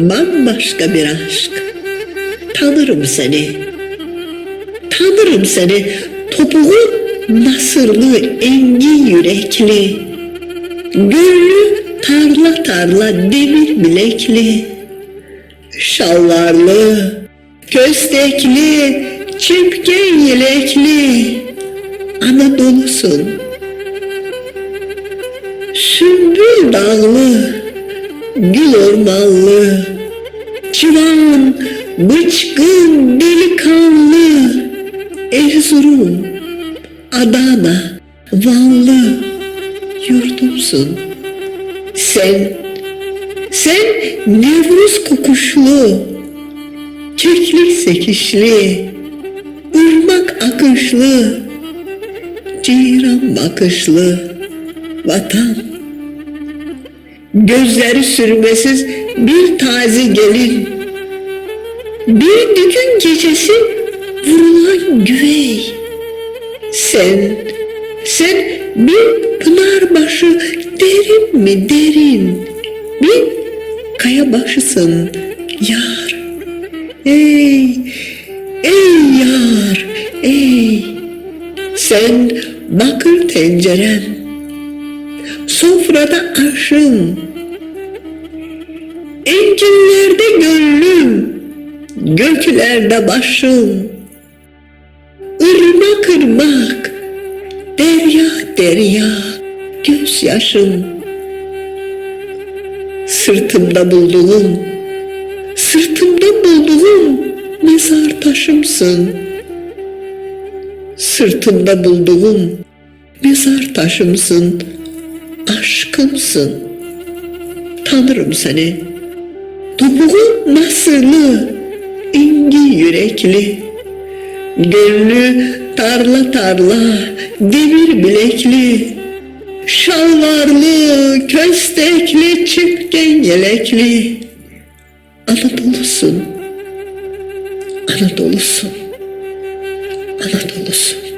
bambaşka bir aşk. Tanırım seni. Tanırım seni. Topuğun nasırlı, engin yürekli. Gönlü tarla tarla demir bilekli. Şalvarlı, köstekli, çipken yelekli. Anadolu'sun. Sümbül dağlı, gül ormanlı, Çıvan, bıçkın, delikanlı, Erzurum, Adana, Vanlı, yurdumsun. Sen, sen Nevruz kokuşlu, Keklik sekişli, ırmak akışlı, Ceyran bakışlı, vatan. Gözleri sürmesiz bir taze gelin. Bir düğün gecesi vurulan güvey. Sen, sen bir pınar başı derin mi derin. Bir kaya başısın yar. Ey, ey yar, ey. Sen bakır tencerem, sofrada aşın, enginlerde gönlüm, göklerde başım, ırmak ırmak, derya derya, gözyaşım, sırtımda bulduğum, sırtımda bulduğum mezar taşımsın. Sırtımda bulduğum mezar taşımsın, aşkımsın. Tanırım seni. Topuğun nasırlı, engin yürekli. Gönlü tarla tarla, demir bilekli. Şalvarlı, köstekli, çiften yelekli. Anadolu'sun, Anadolu'sun, Anadolu'sun.